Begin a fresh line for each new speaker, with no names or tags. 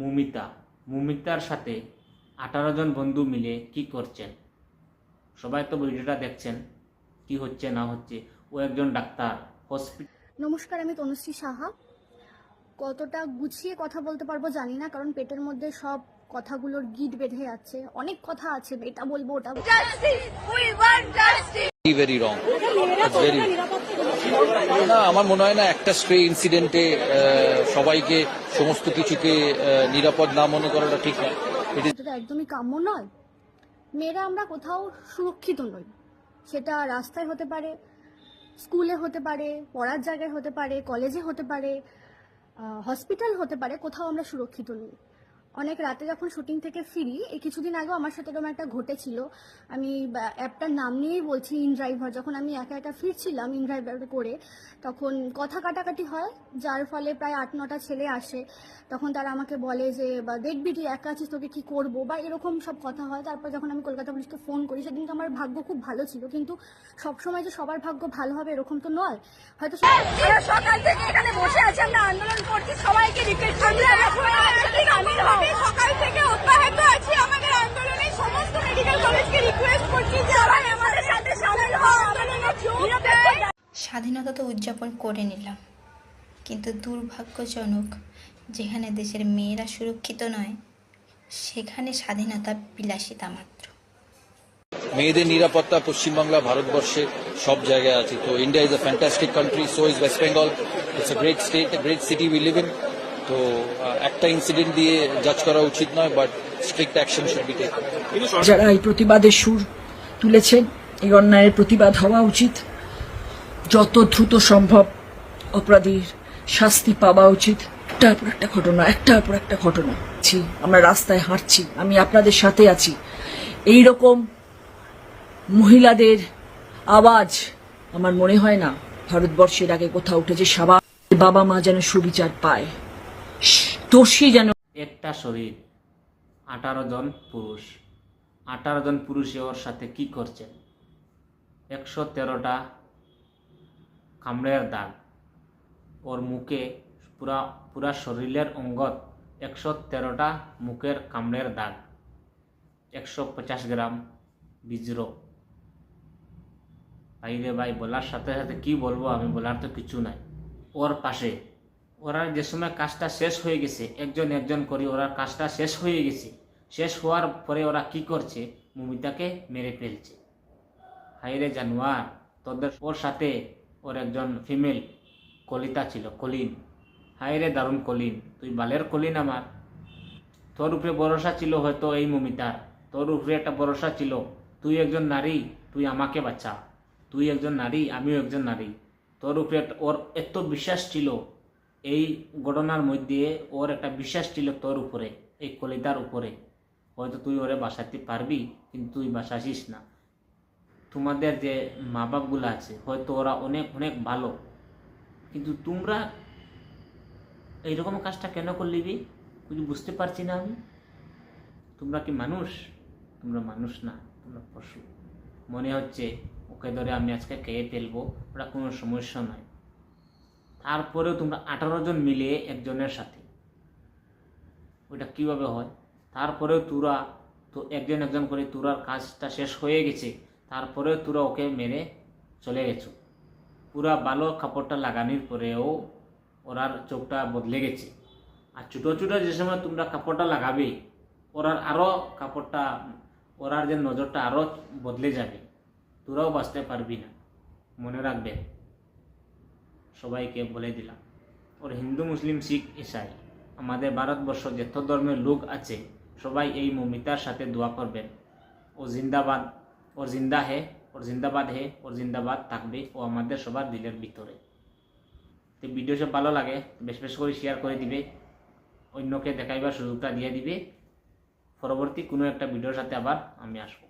মুমিতা। মুমিতার সাথে আঠারো জন বন্ধু মিলে কি করছেন? সবাই তো ভিডিওটা দেখছেন কি হচ্ছে না হচ্ছে। ও একজন ডাক্তার হসপিটাল
নমস্কার আমি তনুশ্রী সাহা। কতটা গুছিয়ে কথা বলতে পারব জানি না কারণ পেটের মধ্যে সব কথাগুলোর গিট বেঁধে যাচ্ছে। অনেক কথা আছে এটা বলব ওটা
wrong. It's very না, আমার মনে হয় না একটা স্প্রে ইনসিডেন্টে সবাইকে, সমস্ত কিছুকে নিরাপদ না মনে করাটা ঠিক নয়।
এটা একদমই কাম্য নয়। মেয়েরা আমরা কোথাও সুরক্ষিত নই। সেটা রাস্তায় হতে পারে স্কুলে হতে পারে, পড়ার জায়গায় হতে পারে কলেজে হতে পারে হসপিটাল হতে পারে, কোথাও আমরা সুরক্ষিত নই। অনেক রাতে যখন শুটিং থেকে ফিরি, এই কিছুদিন আগেও আমার সাথে এরকম একটা ঘটেছিল। আমি অ্যাপটার নাম নিয়েই বলছি ইন ড্রাইভার যখন আমি একা একা ফিরছিলাম ইন ড্রাইভার করে, তখন কথা কাটাকাটি হয়, যার ফলে প্রায় আট, নটা ছেলে আসে। তখন তারা আমাকে বলে যে, বা, দেখবি তুই একা আছিস, তোকে কী করব? বা, এরকম সব কথা হয়। তারপর যখন আমি কলকাতা পুলিশকে ফোন করি সেদিন তো আমার ভাগ্য খুব ভালো ছিল। কিন্তু সবসময় যে সবার ভাগ্য ভালো হবে, এরকম তো নয়। হয়তো
সকাল থেকে এখানে বসে আছি, আমরা আন্দোলন করছি, সবাইকে রিকোয়েস্ট করছি সকাল থেকে অব্যাহত আছি। আমাদের আন্দোলনে সমস্ত মেডিকেল কলেজকে রিকোয়েস্ট করছি সবাই আমাদের সাথে সামিল আন্দোলনে
স্বাধীনতা তো উদযাপন করে নিলাম কিন্তু দুর্ভাগ্যজনক যেখানে দেশের মেয়েরা সুরক্ষিত নয় সেখানে স্বাধীনতা বিলাসিতা মাত্র।
মেয়েদের নিরাপত্তা পশ্চিমবাংলা ভারতবর্ষে সব জায়গায় আছে। তো India is a fantastic country so is West Bengal it's a great state a great city we live in তো একটা ইনসিডেন্ট দিয়ে জাজ করা উচিত নয় but strict action should be taken
যারা এই প্রতিবাদের সুর তুলেছেন এই অন্যায়ের প্রতিবাদ হওয়া উচিত। যত দ্রুত সম্ভব অপরাধীর শাস্তি পাওয়া উচিত। একটার পর একটা ঘটনা একটার পর একটা ঘটনা। ছি, আমরা রাস্তায় হাঁটছি আমি আপনাদের সাথে আছি। এই রকম মহিলাদের আওয়াজ আমার মনে হয় না ভারতবর্ষের আগে কোথাও উঠেছে। সবার বাবা মা যেন সুবিচার পায়। দোষী যেন
একটা শরীর, আঠারো জন পুরুষ। আঠারো জন পুরুষে ওর সাথে কি করছেন একশো তেরোটা কামড়ের দাগ। ওর মুখে পুরা পুরা শরীরের অঙ্গত একশো তেরোটা মুখের কামড়ের দাগ। একশো পঞ্চাশ গ্রাম বিজর। ভাই রে ভাই, বলার সাথে সাথে কি বলব আমি, বলার তো কিছু নাই। ওর পাশে ওরা যে সময় কাজটা শেষ হয়ে গেছে, একজন একজন করে ওরা কাজটা শেষ হয়ে গেছে। শেষ হওয়ার পরে ওরা কি করছে? মুমিতাকে মেরে ফেলছে। হাইরে জানোয়ার, তোদের ওর সাথে ওর একজন ফিমেল কলিতা ছিল, কলিন। হাইরে দারুণ কলিন, তুই বালের কলিন আমার। তোর উপরে ভরসা ছিল হয়তো এই মমিতার তোর উপরে একটা ভরসা ছিল, তুই একজন নারী, তুই আমাকে বাঁচা। তুই একজন নারী, আমিও একজন নারী। তোর উপরে ওর এত বিশ্বাস ছিল এই ঘটনার মধ্যে ওর একটা বিশ্বাস ছিল তোর উপরে, এই কলিতার উপরে। হয়তো তুই ওরে বাসাতে পারবি, কিন্তু তুই বাসাসিস না। তোমাদের যে মা বাপগুলো আছে, হয়তো ওরা অনেক অনেক ভালো। কিন্তু তোমরা এইরকম কাজটা কেন করলি বি? কিছু বুঝতে পারছি না আমি। তোমরা কি মানুষ? তোমরা মানুষ না, তোমরা পশু। মনে হচ্ছে ওকে ধরে আমি আজকে খেয়ে ফেলব, ওটা কোনো সমস্যা নয়। তারপরেও তোমরা আঠারো জন মিলে একজনের সাথে। ওটা কীভাবে হয়? তারপরেও তোরা তো একজন একজন করে তোরার কাজটা শেষ হয়ে গেছে, তারপরেও তোরা ওকে মেরে চলে গেছো। পুরা ভালো কাপড়টা লাগানোর পরেও ওরার চোখটা বদলে গেছে। আর ছোটো ছোটো যে সময় তোমরা কাপড়টা লাগাবে, ওরার আরও কাপড়টা, ওরার যে নজরটা আরও বদলে যাবে। তোরাও বাঁচতে পারবি না। মনে রাখবে। সবাইকে বলে দিলাম। ওর হিন্দু, মুসলিম, শিখ, ইসাই, আমাদের ভারতবর্ষ যত ধর্মের লোক আছে, সবাই এই মমিতার সাথে দোয়া করবেন। ও জিন্দাবাদ, ওর জিন্দা হে, ওর জিন্দাবাদ হে, ওর জিন্দাবাদ থাকবে ও আমাদের সবার দিলের ভিতরে। তো ভিডিও সব ভালো লাগে, বেশ বেশ করে শেয়ার করে দিবে, অন্যকে দেখাইবার সুযোগটা দিয়ে দিবে। পরবর্তী কোনো একটা ভিডিওর সাথে আবার আমি আসব।